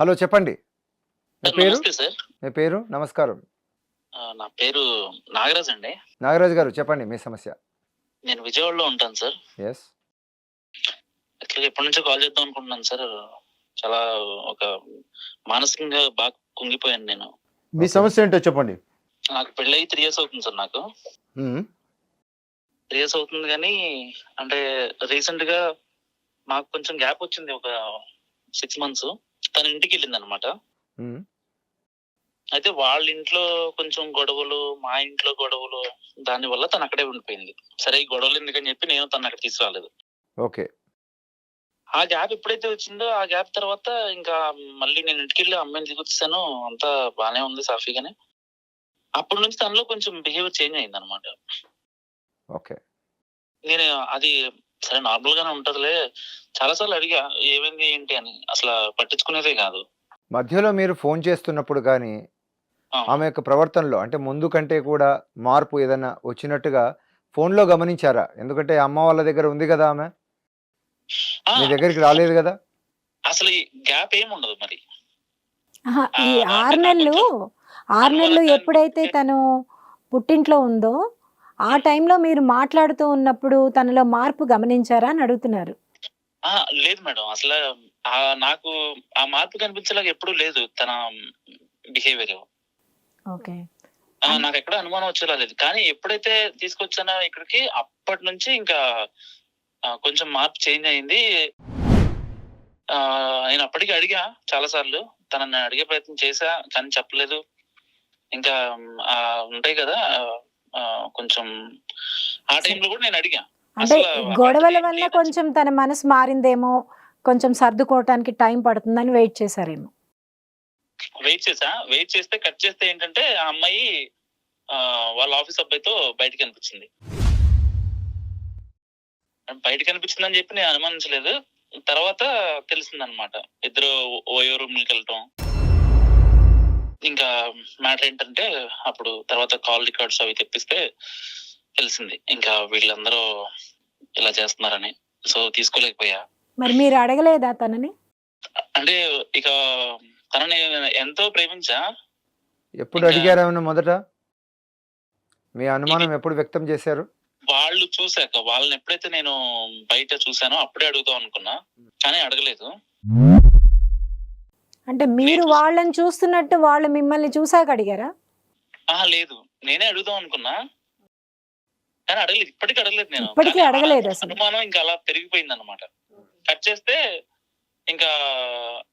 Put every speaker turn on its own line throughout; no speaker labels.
Hello చెప్పండి. మీ పేరు? మీ పేరు? నమస్కారం.
ఆ, నా పేరు నాగరాజ్ అండి.
నాగరాజు గారు చెప్పండి మీ సమస్య.
నేను విజయవాడలో ఉంటాను సార్.
ఎస్
యాక్చువల్గా ఎప్పటి నుంచో కాల్ చేద్దాం అనుకుంటున్నాను సార్. చాలా ఒక మానసికంగా బాగా కుంగిపోయాను నేను.
మీ. సమస్య ఏంటో చెప్పండి.
నాకు పెళ్ళి త్రీ ఇయర్స్ అవుతుంది సార్ నాకు. త్రీ ఇయర్స్ అవుతుంది కానీ అంటే రీసెంట్గా మాకు కొంచెం గ్యాప్ వచ్చింది. ఒక సిక్స్ మంత్స్ తన ఇంటికి వెళ్ళింది అనమాట అయితే వాళ్ళ ఇంట్లో కొంచెం గొడవలు మా ఇంట్లో గొడవలు దాని వల్ల తను అక్కడే ఉండిపోయింది. సరే ఈ గొడవలు ఎందుకని చెప్పి నేను తను అక్కడ తీసుకురాలేదు.
ఓకే.
ఆ గ్యాప్ ఎప్పుడైతే వచ్చిందో ఆ గ్యాప్ తర్వాత ఇంకా మళ్ళీ నేను ఇంటికి వెళ్ళి అమ్మాయిని తీసుకొచ్చాను అంతా బానే ఉంది సాఫీగానే. అప్పటి నుంచి తనలో కొంచెం బిహేవియర్ చేంజ్ అయింది అనమాట
ఓకే.
నేను అది సరే నార్మల్ గానే ఉంటదిలే. చాలా సార్లు అడిగా ఏమైంది ఏంటి? అని. అసలు పట్టించుకునేదే కాదు.
మధ్యలో మీరు ఫోన్ చేస్తున్నప్పుడు కానీ
ఆ,
ఆమె యొక్క ప్రవర్తనలో అంటే ముందు కంటే కూడా మార్పు ఏదైనా వచ్చినట్టుగా ఫోన్లో గమనించారా? ఎందుకంటే అమ్మ వాళ్ళ దగ్గర ఉంది కదా ఆమె. మీ దగ్గరికి రాలేదు కదా.
అసలు ఈ గ్యాప్ ఏమి ఉండదు మరి
ఈ
ఆ,
ఆరు నెలలు ఆరు నెలలు ఎప్పుడైతే తను పుట్టింట్లో ఉందో ఆ టైంలో మీరు మాట్లాడుతూ ఉన్నప్పుడు తనలో మార్పు గమనించారా అని అడుగుతున్నారు.
ఆ, లేదు మేడం. అసలు ఆ నాకు ఆ మార్పు కనిపించేలాగా ఎప్పుడూ లేదు తన బిహేవియర్.
ఓకే.
నాకు ఎక్కడ అనుమానం వచ్చేలా లేదు. కానీ ఎప్పుడైతే తీసుకొచ్చానో ఇక్కడికి అప్పటి నుంచి ఇంకా కొంచెం మార్పు చేంజ్ అయింది. ఆ, నేను అప్పటికి అడిగా చాలా సార్లు తనని అడిగే ప్రయత్నం చేశా కానీ చెప్పలేదు. ఇంకా ఉంటాయి కదా కొంచెం ఆ టైంలో కూడా నేను అడిగా.
అంటే గొడవల వల్ల. కొంచెం తన మనసు మారిందేమో కొంచెం సర్దుకోవటానికి టైం పడుతుందని వెయిట్ చేశారేమో.
వెయిట్ చేసా? వెయిట్ చేస్తే కట్ చేస్తే ఏంటంటే ఆ అమ్మాయి వాళ్ళ ఆఫీస్ అబ్బాయితో బయటకు కనిపించింది బయట కనిపించిందని చెప్పి నేను అనుమానించలేదు. తర్వాత తెలిసింది అనమాట ఇద్దరు ఓయో రూమ్కి వెళ్ళటం. ఇంకా మ్యాటర్ ఏంటంటే అప్పుడు తర్వాత కాల్ రికార్డ్స్ అవి తెప్పిస్తే తెలిసింది. ఇంకా వీళ్ళందరూ ఇలా చేస్తున్నారని. సో తీసుకోలేకపోయా.
మరి మీరు అడగలేదా తనని?
అంటే ఇక తనని ఎంతో ప్రేమించా.
ఎప్పుడు
ఇంకా-
అడిగారు ఆమెను మొదట? మీ అనుమానం ఎప్పుడు వ్యక్తం చేశారు?
వాళ్ళు చూశాక వాళ్ళని ఎప్పుడైతే నేను బయట చూసానో అప్పుడే అడుగుదాం అనుకున్నా. కానీ అడగలేదు.
అంటే మీరు. వాళ్ళని చూస్తున్నట్టు వాళ్ళు మిమ్మల్ని చూసాక అడిగారా?
ఆ లేదు. నేనే అడుగుదాం అనుకున్నా. కానీ అడగలేదు. ఇప్పటికీ అడగలేదు నేను.
ఇప్పటికీ అడగలేదు అసలు.
అనుమానం ఇంకా అలా పెరిగిపోయింది అనమాట కట్ చేస్తే ఇంకా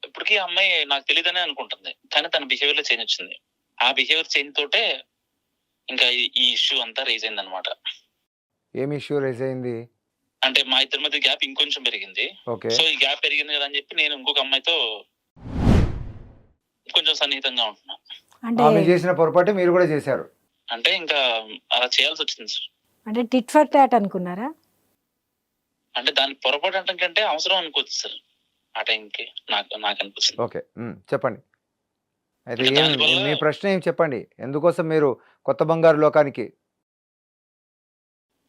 ఇప్పటికీ అమ్మాయి నాకు తెలియదనే అనుకుంటుంది. కానీ తన బిహేవియర్లో చేంజ్ వచ్చింది. ఆ బిహేవియర్ చేంజ్ తోటే ఇంకా ఈ- ఇష్యూ అంతా రేజ్ అయింది అనమాట
ఏమి ఇష్యూ రేజ్ అయింది?
అంటే మా ఇద్దరి మధ్య గ్యాప్ ఇంకొంచెం పెరిగింది.
ఓకే.
సో ఈ గ్యాప్ పెరిగింది కదా అని చెప్పి నేను ఇంకొక అమ్మాయితో కొంచెం సన్నిహితంగా ఉంటున్నా.
అంటే
ఆమె చేసిన పొరపాటు మీరు కూడా చేశారు.
అంటే ఇంకా అలా చేయాల్సి వచ్చింది సార్.
అంటే టిట్ ఫర్ టాట్ అనుకున్నారా?
అంటే దాని పొరపాటు అంటే కంటే అవసరం అనుకోవచ్చు సార్. ఆ టైంకి నాకు నాకు అనిపిస్తుంది.
ఓకే. ఉమ్, చెప్పండి. అయితే ఏం
దానివల్ల-
మీ ప్రశ్న ఏం చెప్పండి? ఎందుకోసం మీరు కొత్త బంగారు లోకానికి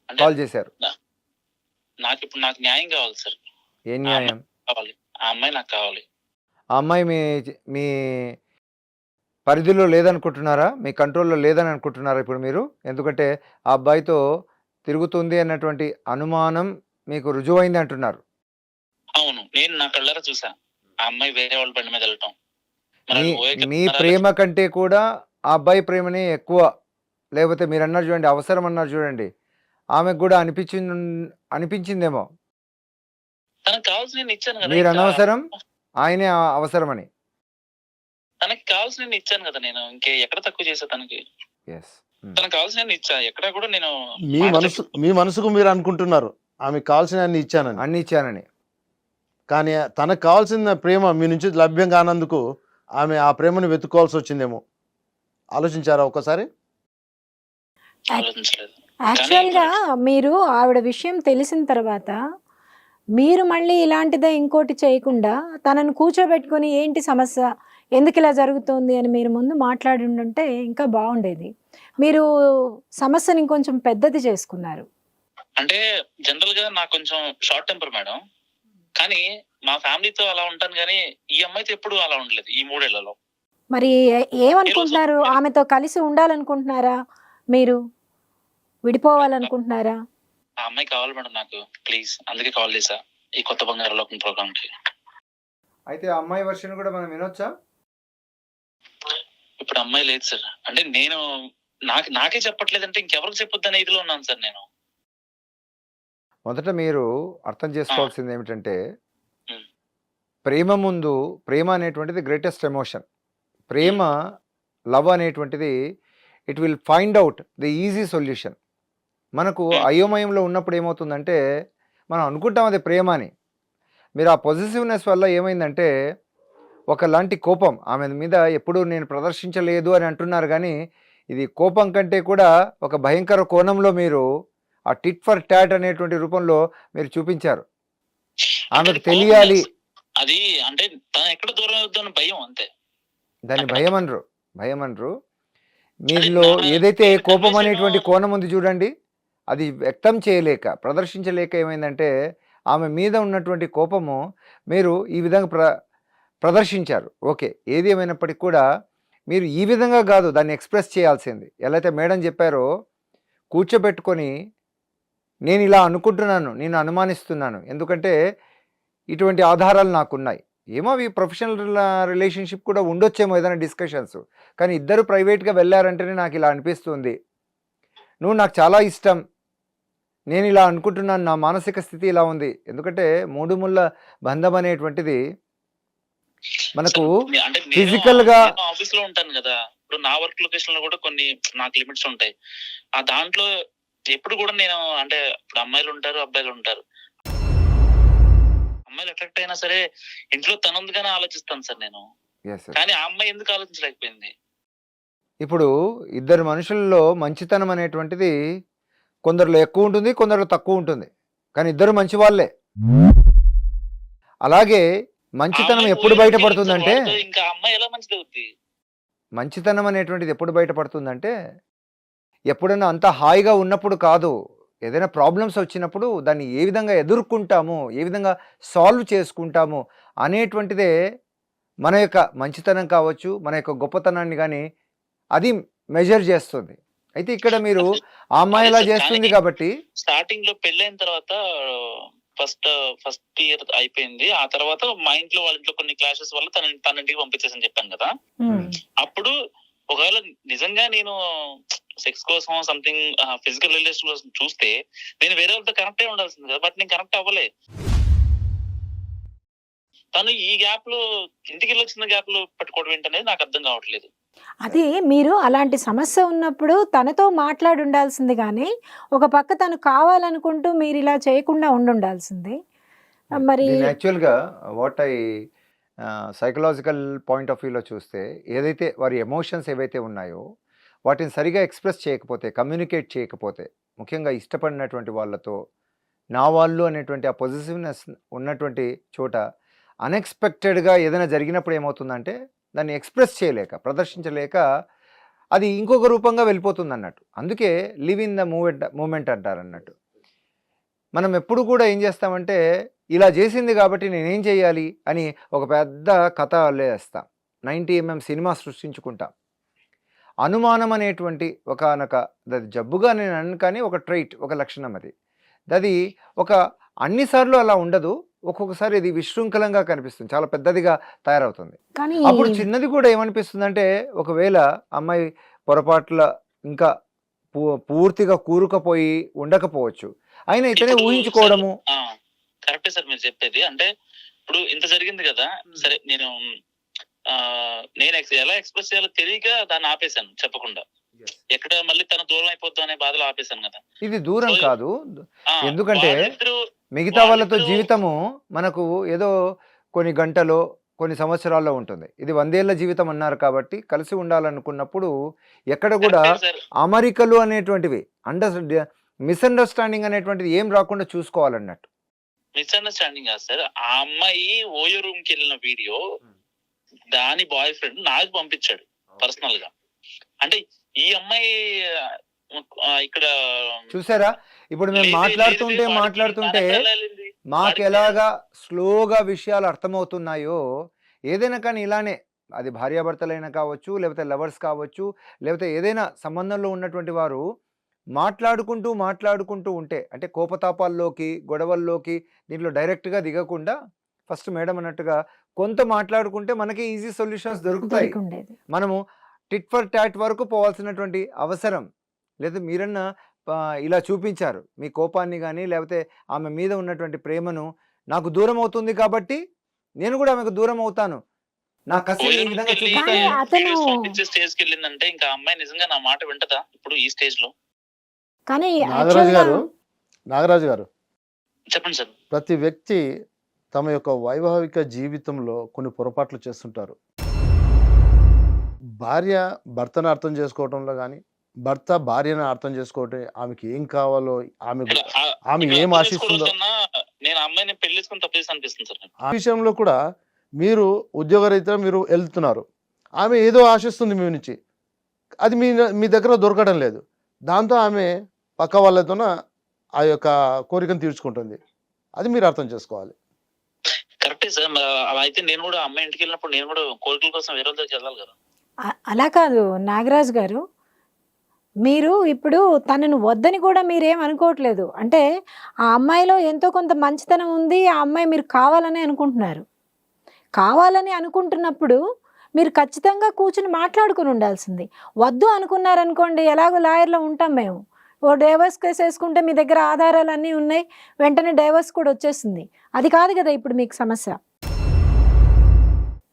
అంటే
కాల్ చేశారు?
నాకు ఇప్పుడు నాకు న్యాయం కావాలి సార్.
ఏ న్యాయం?
కావాలి ఆ అమ్మాయి నాకు కావాలి.
ఆ అమ్మాయి మీ మీ పరిధిలో లేదనుకుంటున్నారా? మీ కంట్రోల్లో లేదని అనుకుంటున్నారా ఇప్పుడు మీరు? ఎందుకంటే ఆ అబ్బాయితో తిరుగుతుంది అన్నటువంటి అనుమానం మీకు రుజువైంది అంటున్నారు.
అవును. నేను నా కళ్ళారా చూసా. ఆ అమ్మాయి వేరే వాళ్ళ బండి మీద వెళ్ళటం.
మీ? ప్రేమ కంటే కూడా ఆ అబ్బాయి ప్రేమనే ఎక్కువ. లేకపోతే మీరు అన్నారు చూడండి అవసరం అన్నారు చూడండి. ఆమెకు కూడా అనిపించింది అనిపించిందేమో. మీరు అనవసరం? ఆయనే ఆ- అవసరమని.
తనకి కావాల్సిన నేను ఇచ్చాను కదా నేను ఇంకే ఎక్కడ తక్కువ చేసా తనకి?
ఎస్
తనకు కావాల్సిన నేను ఇచ్చా ఎక్కడ కూడా నేను
మీ మనసు మీ మనసుకు మీరు అనుకుంటున్నారు ఆమె కావాల్సిన అన్ని ఇచ్చానని.
అన్ని ఇచ్చానని.
కానీ తనకు కావాల్సిన ప్రేమ మీ నుంచి లభ్యం కానందుకు ఆమె ఆ ప్రేమను వెతుక్కోవాల్సి వచ్చిందేమో. ఆలోచించారా ఒకసారి
ఆలోచించలేదు.
యాక్చువల్గా మీరు ఆవిడ విషయం తెలిసిన తర్వాత మీరు మళ్ళీ ఇలాంటిదే ఇంకోటి చేయకుండా తనను కూర్చోబెట్టుకొని ఏంటి సమస్య? ఎందుకు ఇలా జరుగుతోంది అని మీరు ముందు మాట్లాడి ఉండుంటే ఇంకా బాగుండేది. మీరు సమస్యని ఇంకొంచెం పెద్దది చేసుకున్నారు.
అంటే జనరల్గా నాకు కొంచెం షార్ట్ టెంపర్ మేడం. కానీ మా ఫ్యామిలీతో అలా ఉంటాను కానీ ఈ అమ్మాయితో ఎప్పుడు అలా ఉండలేదు ఈ మూడేళ్ళలో.
మరి ఏమనుకుంటున్నారు? ఆమెతో కలిసి ఉండాలనుకుంటున్నారా మీరు? విడిపోవాలనుకుంటున్నారా?
ఆ అమ్మాయి కావాలి మేడం నాకు ప్లీజ్. అందుకే కాల్ చేశా ఈ కొత్త బంగారు లోకం ప్రోగ్రామ్కి
అయితే ఆ అమ్మాయి వర్షన్ కూడా మనం వినొచ్చా?
ఇప్పుడు అమ్మాయి లేదు సార్. అంటే నేను నాకు నాకే చెప్పట్లేదంటే ఇంకెవరికి చెప్పొద్దు అనే ఇదిలో ఉన్నాను సార్ నేను.
మొదట మీరు అర్థం చేసుకోవాల్సింది ఏమిటంటే. ప్రేమ ముందు ప్రేమ అనేటువంటిది గ్రేటెస్ట్ ఎమోషన్ ప్రేమ లవ్ అనేటువంటిది it will find out the easy solution మనకు. అయోమయంలో ఉన్నప్పుడు ఏమవుతుందంటే మనం అనుకుంటాం అది ప్రేమ అని. మీరు ఆ పొజిటివ్నెస్ వల్ల ఏమైందంటే ఒకలాంటి కోపం ఆమె మీద ఎప్పుడూ నేను ప్రదర్శించలేదు అని అంటున్నారు కానీ ఇది కోపం కంటే కూడా ఒక భయంకర కోణంలో మీరు ఆ టిట్ ఫర్ టాట్ అనేటువంటి రూపంలో మీరు చూపించారు. ఆమెకు తెలియాలి.
అది అంటే తను ఎక్కడ దూరం అవుతుందని భయం అంతే.
దాన్ని భయం అనరు భయం అనరు మీలో ఏదైతే కోపం అనేటువంటి కోణం ఉంది చూడండి. అది వ్యక్తం చేయలేక ప్రదర్శించలేక ఏమైందంటే ఆమె మీద ఉన్నటువంటి కోపము మీరు ఈ విధంగా ప్ర ప్రదర్శించారు. ఓకే ఏది ఏమైనప్పటికీ కూడా మీరు ఈ విధంగా కాదు దాన్ని ఎక్స్ప్రెస్ చేయాల్సింది. ఎలా అయితే మేడం చెప్పారో కూర్చోబెట్టుకొని నేను ఇలా అనుకుంటున్నాను నేను అనుమానిస్తున్నాను ఎందుకంటే ఇటువంటి ఆధారాలు నాకున్నాయి. ఏమో అవి ప్రొఫెషనల్ రిలేషన్షిప్ కూడా ఉండొచ్చేమో ఏదైనా డిస్కషన్స్ కానీ ఇద్దరు ప్రైవేట్గా వెళ్ళారంటేనే నాకు ఇలా అనిపిస్తుంది. నువ్వు నాకు చాలా ఇష్టం నేను ఇలా అనుకుంటున్నాను నా మానసిక స్థితి ఇలా ఉంది. ఎందుకంటే మూడు ముళ్ళ బంధం అనేటువంటిది మనకు physical గా-
ఆఫీస్లో ఉంటాను కదా. ఇప్పుడు నా వర్క్ లొకేషన్లో కూడా కొన్ని నాకు లిమిట్స్ ఉంటాయి. ఆ దాంట్లో ఎప్పుడు కూడా నేను అంటే ఇప్పుడు అమ్మాయిలు ఉంటారు అబ్బాయిలు ఉంటారు. అమ్మాయిలు అట్రాక్ట్ అయినా సరే ఇంట్లో తనందుగానే ఆలోచిస్తాను సార్ నేను. కానీ ఆ అమ్మాయి ఎందుకు ఆలోచించలేకపోయింది?
ఇప్పుడు ఇద్దరు మనుషుల్లో మంచితనం అనేటువంటిది కొందరిలో ఎక్కువ ఉంటుంది కొందరిలో తక్కువ ఉంటుంది. కానీ ఇద్దరు మంచి వాళ్ళే. అలాగే మంచితనం ఎప్పుడు బయటపడుతుందంటే మంచితనం అనేటువంటిది ఎప్పుడు బయటపడుతుందంటే ఎప్పుడైనా అంత హాయిగా ఉన్నప్పుడు కాదు. ఏదైనా ప్రాబ్లమ్స్ వచ్చినప్పుడు దాన్ని ఏ విధంగా ఎదుర్కొంటాము ఏ విధంగా సాల్వ్ చేసుకుంటాము అనేటువంటిదే మన యొక్క మంచితనం కావచ్చు మన యొక్క గొప్పతనాన్ని కానీ అది మెజర్ చేస్తుంది. అయితే ఇక్కడ మీరు ఆ అమ్మాయి ఇలా చేస్తుంది కాబట్టి
స్టార్టింగ్లో పెళ్ళైన తర్వాత ఫస్ట్ ఫస్ట్ ఇయర్ అయిపోయింది. ఆ తర్వాత మా ఇంట్లో వాళ్ళ ఇంట్లో కొన్ని క్లాషెస్ వల్ల తన తన ఇంటికి పంపించేసని చెప్పాను కదా. అప్పుడు ఒకవేళ నిజంగా నేను సెక్స్ కోసం సంథింగ్ ఫిజికల్ రిలేషన్ కోసం చూస్తే నేను వేరే వాళ్ళతో కనెక్ట్ అయి ఉండాల్సింది కదా. బట్ నేను కనెక్ట్ అవ్వలే. తను ఈ గ్యాప్లో ఇంటికి వెళ్ళొచ్చిన గ్యాప్లో పెట్టుకోవడం ఏంటనేది నాకు అర్థం కావట్లేదు.
అది మీరు అలాంటి సమస్య ఉన్నప్పుడు తనతో మాట్లాడి ఉండాల్సింది కానీ ఒక పక్క తను కావాలనుకుంటూ మీరు ఇలా చేయకుండా ఉండుండాల్సింది. మరి
యాక్చువల్గా what I psychological point of వ్యూలో చూస్తే ఏదైతే వారి ఎమోషన్స్ ఏవైతే ఉన్నాయో వాటిని సరిగా ఎక్స్ప్రెస్ చేయకపోతే కమ్యూనికేట్ చేయకపోతే ముఖ్యంగా ఇష్టపడినటువంటి వాళ్ళతో నా వాళ్ళు అనేటువంటి ఆ పొజిటివ్నెస్ ఉన్నటువంటి చోట అన్ఎక్స్పెక్టెడ్గా ఏదైనా జరిగినప్పుడు ఏమవుతుందంటే దాన్ని ఎక్స్ప్రెస్ చేయలేక ప్రదర్శించలేక అది ఇంకొక రూపంగా వెళ్ళిపోతుంది అన్నట్టు అందుకే live in the moment moment అంటారు అన్నట్టు మనం ఎప్పుడు కూడా ఏం చేస్తామంటే ఇలా చేసింది కాబట్టి నేనేం చేయాలి అని ఒక పెద్ద కథ వేస్తాం నైంటీ ఎంఎం సినిమా సృష్టించుకుంటాం. అనుమానం అనేటువంటి ఒకనొక అది జబ్బుగా నేను అన్ను కానీ ఒక ట్రైట్ ఒక లక్షణం అది. అది ఒక అన్నిసార్లు అలా ఉండదు. ఒక్కొక్కసారి ఇది విశృంఖలంగా కనిపిస్తుంది. చాలా పెద్దదిగా తయారవుతుంది.
కానీ
అప్పుడు చిన్నది కూడా ఏమనిపిస్తుంది అంటే ఒకవేళ అమ్మాయి పొరపాట్ల ఇంకా పూర్తిగా కూరుకుపోయి ఉండకపోవచ్చు. అయినా ఇతనే ఊహించుకోవడము.
కరెక్టే సార్ మీరు చెప్పేది. అంటే ఇప్పుడు ఇంత జరిగింది కదా సరే నేను నేను ఎలా ఎక్స్ప్రెస్ చేయాలో తెలియక దాన్ని ఆపేశాను చెప్పకుండా. ఎక్కడ మళ్ళీ తన దూరం అయిపోద్దు అనే బాధలో ఆపేశాను కదా.
ఇది దూరం కాదు. ఎందుకంటే మిగతా వాళ్ళతో జీవితము మనకు ఏదో కొన్ని గంటలో కొన్ని సంవత్సరాల్లో ఉంటుంది. ఇది వందేళ్ళ జీవితం అన్నారు కాబట్టి కలిసి ఉండాలనుకున్నప్పుడు ఎక్కడ కూడా అమరికలు అనేటువంటివి అండర్ మిస్అండర్స్టాండింగ్ అనేటువంటిది ఏం రాకుండా చూసుకోవాలన్నట్టు.
మిస్అండర్స్టాండింగ్ కాదు సార్ ఆ అమ్మాయి ఓయో రూమ్కి వెళ్ళిన వీడియో దాని బాయ్ ఫ్రెండ్ నాకు పంపించాడు పర్సనల్గా. అంటే ఈ అమ్మాయి ఇక్కడ
చూసారా? ఇప్పుడు మేము మాట్లాడుతుంటే మాట్లాడుతుంటే. మాకు ఎలాగా స్లోగా విషయాలు అర్థమవుతున్నాయో ఏదైనా కానీ ఇలానే అది భార్యాభర్తలైనా కావచ్చు లేకపోతే లవర్స్ కావచ్చు లేకపోతే ఏదైనా సంబంధంలో ఉన్నటువంటి వారు మాట్లాడుకుంటూ మాట్లాడుకుంటూ ఉంటే అంటే కోపతాపాల్లోకి గొడవల్లోకి దీంట్లో డైరెక్ట్గా దిగకుండా ఫస్ట్ మేడం అన్నట్టుగా కొంత మాట్లాడుకుంటే మనకి ఈజీ సొల్యూషన్స్ దొరుకుతాయి. మనము టిట్ ఫర్ టాట్ వరకు పోవాల్సినటువంటి అవసరం. లేదా మీరన్నా ఇలా చూపించారు. మీ కోపాన్ని కానీ లేకపోతే ఆమె మీద ఉన్నటువంటి ప్రేమను నాకు దూరం అవుతుంది కాబట్టి నేను కూడా ఆమెకు దూరం అవుతాను. నా కసి ఈ విధంగా
వెళ్ళి
కానీ
చూపిస్తాను
అతను-
వీడియోస్ పంపించే స్టేజ్కి వెళ్ళిందంటే ఇంకా అమ్మాయి నిజంగా నా మాట వింటదా? ఇప్పుడు ఈ స్టేజ్లో
కానీ
నాగరాజు గారు నాగరాజు గారు.
చెప్పండి సార్.
ప్రతి వ్యక్తి తమ యొక్క వైవాహిక జీవితంలో కొన్ని పొరపాట్లు చేస్తుంటారు. భార్య భర్తను అర్థం చేసుకోవటంలో కానీ భర్త భార్యను అర్థం చేసుకోవటం ఆమెకి ఏం కావాలో ఆమె ఆమె ఏం ఆశిస్తుందో
నేను ఆ అమ్మాయిని పెళ్ళి చేసుకుని తప్పు చేసి అనిపిస్తుంది సార్.
ఆ విషయంలో కూడా మీరు ఉద్యోగరీత్యా మీరు వెళ్తున్నారు. ఆమె ఏదో ఆశిస్తుంది మీ నుంచి. అది మీ మీ దగ్గర దొరకడం లేదు. దాంతో ఆమె పక్క వాళ్ళతోన ఆ యొక్క కోరికను తీర్చుకుంటుంది. అది మీరు అర్థం చేసుకోవాలి.
కరెక్టే సార్. అయితే నేను కూడా అమ్మాయి ఇంటికి వెళ్ళినప్పుడు నేను కూడా కోరికల కోసం వేరే దగ్గరికి వెళ్ళాలి కదా.
అలా కాదు. నాగరాజు గారు మీరు ఇప్పుడు తనను వద్దని కూడా మీరేం అనుకోవట్లేదు. అంటే ఆ అమ్మాయిలో ఎంతో కొంత మంచితనం ఉంది ఆ అమ్మాయి మీరు కావాలని అనుకుంటున్నారు. కావాలని అనుకుంటున్నప్పుడు మీరు ఖచ్చితంగా కూర్చుని మాట్లాడుకుని ఉండాల్సింది. వద్దు అనుకున్నారనుకోండి ఎలాగో లాయర్లో ఉంటాం మేము. ఓ డైవర్స్ కేసు వేసుకుంటే మీ దగ్గర ఆధారాలు అన్నీ ఉన్నాయి వెంటనే డైవర్స్ కూడా వచ్చేస్తుంది. అది కాదు కదా ఇప్పుడు మీకు సమస్య.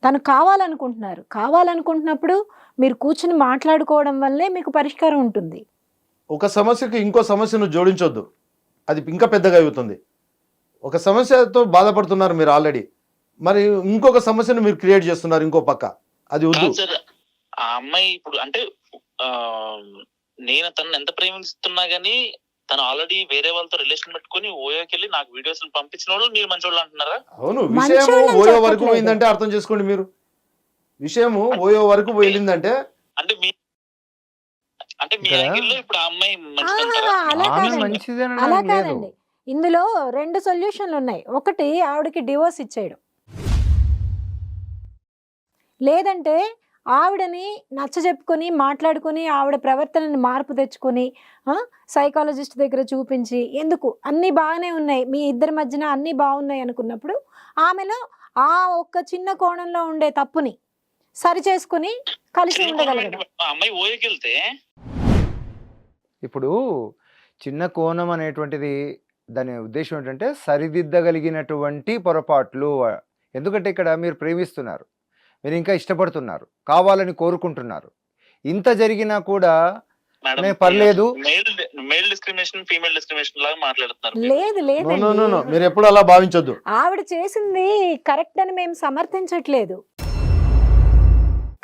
తను కావాలనుకుంటున్నారు. కావాలనుకుంటున్నప్పుడు మీరు కూర్చుని మాట్లాడుకోవడం వల్లే మీకు పరిష్కారం ఉంటుంది.
ఒక సమస్యకు ఇంకో సమస్యను జోడించొద్దు. అది ఇంకా పెద్దగా అవుతుంది. ఒక సమస్యతో బాధపడుతున్నారు మీరు ఆల్రెడీ. మరి ఇంకొక సమస్యను మీరు క్రియేట్ చేస్తున్నారు ఇంకో పక్క. అది వద్దు.
ఆ అమ్మాయి ఇప్పుడు అంటే నేను తనని ఎంత ప్రేమిస్తున్నా గానీ తను ఆల్రెడీ వేరే వాళ్ళతో రిలేషన్ పెట్టుకుని ఓయోకి వెళ్ళి నాకు వీడియోస్ పంపించినోడు మీరు మంచోళ్ళు అంటున్నారా?
అవును విషయము ఓయో వరకు. పోయిందంటే అర్థం చేసుకోండి మీరు. విషయము ఓయో వరకు పోయిందంటే
అంటే మీ అంటే మీ
ఇక్కడ-
యాంగిల్లో ఇప్పుడు ఆ అమ్మాయి
ఆహా,
మంచిదంటారా
అలా కాదండి. అలా కాదండి. ఇందులో రెండు సొల్యూషన్లు ఉన్నాయి. ఒకటి ఆవిడకి డివోర్స్ ఇచ్చేయడం. లేదంటే ఆవిడని నచ్చ చెప్పుకొని మాట్లాడుకొని ఆవిడ ప్రవర్తనని మార్పు తెచ్చుకొని సైకాలజిస్ట్ దగ్గర చూపించి ఎందుకు? అన్నీ బాగానే ఉన్నాయి. మీ ఇద్దరి మధ్యన అన్నీ బాగున్నాయి అనుకున్నప్పుడు ఆమెలో ఆ ఒక్క చిన్న కోణంలో ఉండే తప్పుని సరి చేసుకుని కలిసి ఉండగలగడం
అమ్మాయి ఓయోకి వెళ్తే
ఇప్పుడు చిన్న కోణం అనేటువంటిది దాని ఉద్దేశం ఏంటంటే సరిదిద్దగలిగినటువంటి పొరపాట్లు. ఎందుకంటే ఇక్కడ మీరు ప్రేమిస్తున్నారు. మీరు ఇంకా ఇష్టపడుతున్నారు. కావాలని కోరుకుంటున్నారు. ఇంత జరిగినా కూడా పర్లేదు.
Male male discrimination female discrimination లాగా మాట్లాడుతున్నారు మీరు.
లేదు
మీరు ఎప్పుడు అలా భావించొద్దు.
ఆవిడ చేసింది కరెక్ట్ అని మేము సమర్థించట్లేదు.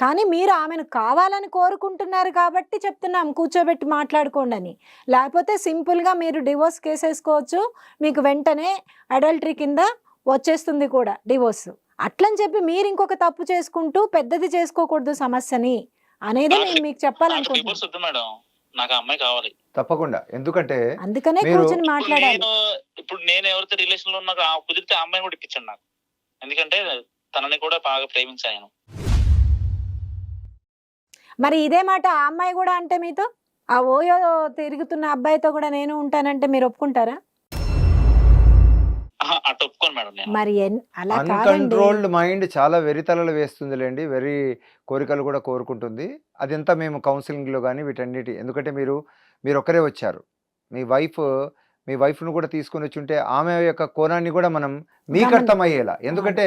కానీ మీరు ఆమెను కావాలని కోరుకుంటున్నారు కాబట్టి చెప్తున్నాం. కూర్చోబెట్టి మాట్లాడుకోండి అని లేకపోతే సింపుల్గా మీరు డివోర్స్ కేసు వేసుకోవచ్చు మీకు వెంటనే అడల్టరీ కింద వచ్చేస్తుంది కూడా డివోర్స్. అట్లని చెప్పి మీరు ఇంకొక తప్పు చేసుకుంటూ పెద్దది చేసుకోకూడదు సమస్యని అనేది నేను మీకు
నాకు
చెప్పాలనుకుంటున్నాను
డివోర్స్ వద్దు మేడం. నాకు అమ్మాయి కావాలి.
తప్పకుండా. ఎందుకంటే
అందుకనే కూర్చొని మాట్లాడాలి.
నేను ఇప్పుడు నేను ఎవరితో రిలేషన్లో ఉన్నాక ఆ కుదిరితే ఆ అమ్మాయిని కూడా ఇప్పించండి నాకు. ఎందుకంటే తనని కూడా బాగా ప్రేమించాను నేను.
మరి ఇదే మాట ఆ అమ్మాయి కూడా అంటే మీతో? ఆ ఓయో తిరుగుతున్న అబ్బాయితో కూడా నేను ఉంటానంటే మీరు ఒప్పుకుంటారా? మరి అలా
అన్కంట్రోల్డ్ మైండ్ చాలా వెరితలలు వేస్తుందిలేండి వెరీ కోరికలు కూడా కోరుకుంటుంది. అదంతా మేము కౌన్సిలింగ్లో కానీ వీటన్నిటి ఎందుకంటే మీరు మీరు ఒక్కరే వచ్చారు. మీ వైఫ్ మీ వైఫ్ను కూడా తీసుకొని వచ్చి ఉంటే ఆమె యొక్క కోణాన్ని కూడా మనం మీకు అర్థమయ్యేలా. ఎందుకంటే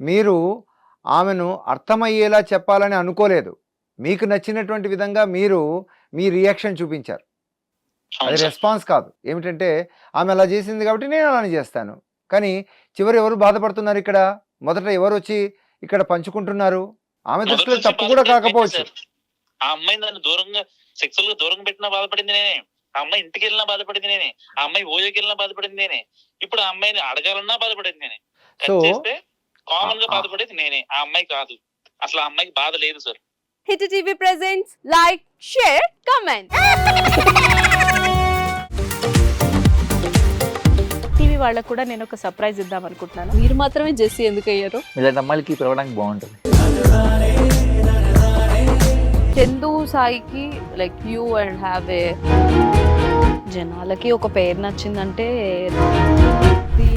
మీరు ఆమెను అర్థమయ్యేలా చెప్పాలని అనుకోలేదు. మీకు నచ్చినటువంటి విధంగా మీరు మీ రియాక్షన్ చూపించారు. అది. రెస్పాన్స్ కాదు. ఏమిటంటే ఆమె అలా చేసింది కాబట్టి నేను అలానే చేస్తాను. కానీ చివరి ఎవరు బాధపడుతున్నారు ఇక్కడ? మొదట ఎవరు వచ్చి ఇక్కడ పంచుకుంటున్నారు? ఆమె దృష్టిలో తప్పు కూడా కాకపోవచ్చు.
ఆ అమ్మాయి నన్ను దూరంగా సెక్సువల్గా దూరంగా పెట్టినా బాధపడింది నేనే. ఆ అమ్మాయి ఇంటికి వెళ్ళినా బాధపడింది నేనే. ఆ అమ్మాయి ఓయోకి వెళ్ళినా బాధపడింది నేనే. ఇప్పుడు ఆ అమ్మాయిని అడగాలన్నా బాధపడింది నేనే. చేస్తే
కామన్గా
బాధపడేది నేనే. ఆ అమ్మాయి కాదు. అసలు ఆ అమ్మాయికి బాధ లేదు sir.
Hit TV presents like, share, comment.
TV వాళ్ళకు కూడా నేను ఒక సర్ప్రైజ్ ఇద్దాం అనుకుంటున్నాను.
మీరు మాత్రమే జెస్సీ ఎందుకు అయ్యారు
ఇలాంటి అమ్మాయిలకి పిలవడానికి బాగుంటుంది.
చందు సాయికి like you and have a జనాలకి ఒక పేరు నచ్చిందంటే